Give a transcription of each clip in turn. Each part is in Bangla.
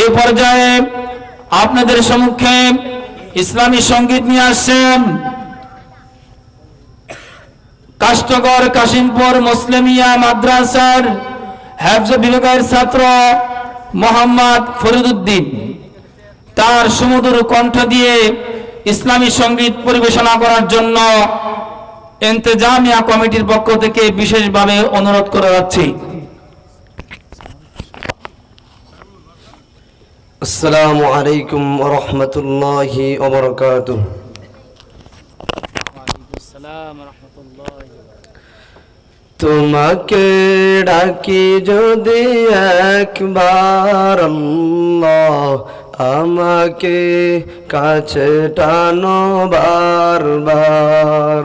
এই পর্যায়ে আপনাদের সম্মুখে ইসলামী সংগীত নিয়ে আসছেন কাষ্টগড় কাশিমপুর মুসলিমিয়া মাদ্রাসার হ্যাফজ বিভাগের ছাত্র মোহাম্মদ ফরিদুদ্দিন। তার সুমধুর কণ্ঠ দিয়ে ইসলামী সংগীত পরিবেশনা করার জন্য এন্তেজামিয়া কমিটির পক্ষ থেকে বিশেষভাবে অনুরোধ করা যাচ্ছে। আসসালামু আলাইকুম রহমতুল্লাহি ওবরকাতুহ তোমাকে ডাকি যদি একবার আমাকে কাছে টানো বারবার।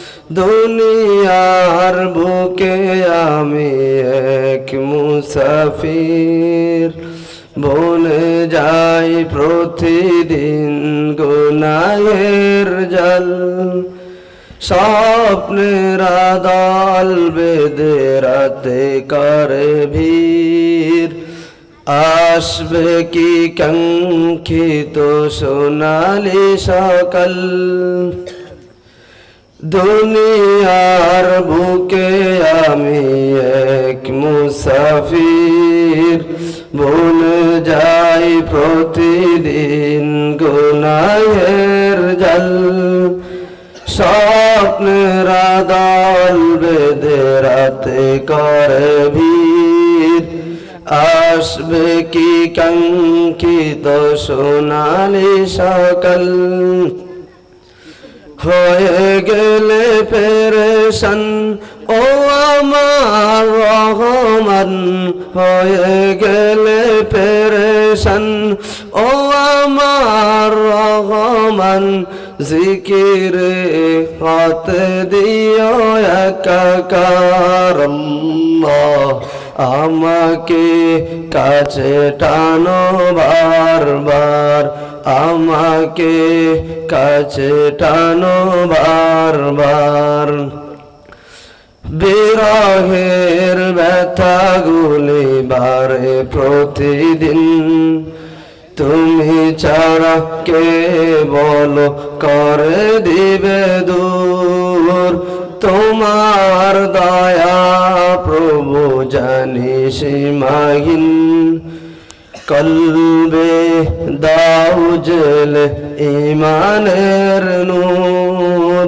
দুনিয়ার বুকে আমি এক মুসাফির। বনে যাই প্রতিদিন গুনাহের জল। স্বপ্নের দল বেদে রাতে করে ভিড়। আসবে কি কাঙ্ক্ষিত সোনালি সকাল? দুনিয়ার বুকে আমি এক মুসাফির। বন যাই প্রতিদিন গুনাহের জল। স্বপ্নের দল বেদে রাতে করে ভিড়। আসবে কি কাঙ্ক্ষিত সোনালি সকাল? হয়ে গেলে পেরেশান, ও আমার রহমান। হয়ে গেলে পেরেশান, ও আমার রহমান। জিকিরে হাতে দিও একাকার আল্লাহ। আমাকে কাছে টানো বারবার, আমাকে কাছে টানো বারবার। বিরহের ব্যথাগুলি বারে প্রতিদিন। তুমি ছাড়া কে বলো, করে দিবে দূর। তোমার দয়া প্রভু জানি সীমাহীন কলবে দাও ইমানের নূর।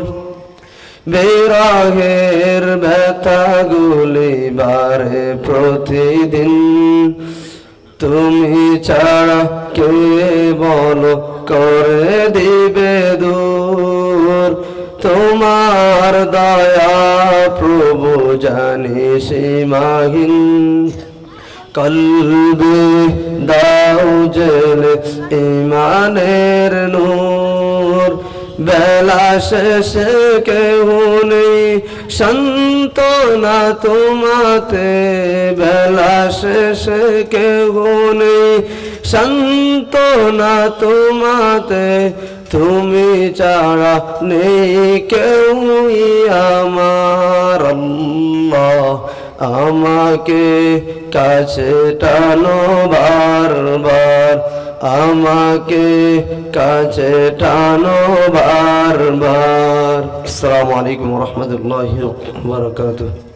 বেরাহের ব্যথাগুলি বারে প্রতিদিন। তুমি ছাড়া কে বলো করে দিবে দূর? তোমার দয়া প্রভু জানি সীমাহীন কলবে দাও জেলে ইমানের নূর। বেলা শেষে কেউ নেই সন্তনা তোমাতে। বেলা শেষে কেউ নেই সন্তনা তোমাতে। তুমি ছাড়া নেই কেউ আমার আমাকে কাছে টানো বারবার। আমাকে কাছে টানো বারবার। আসসালামু আলাইকুম রহমতুল্লাহ বারকাতুহ।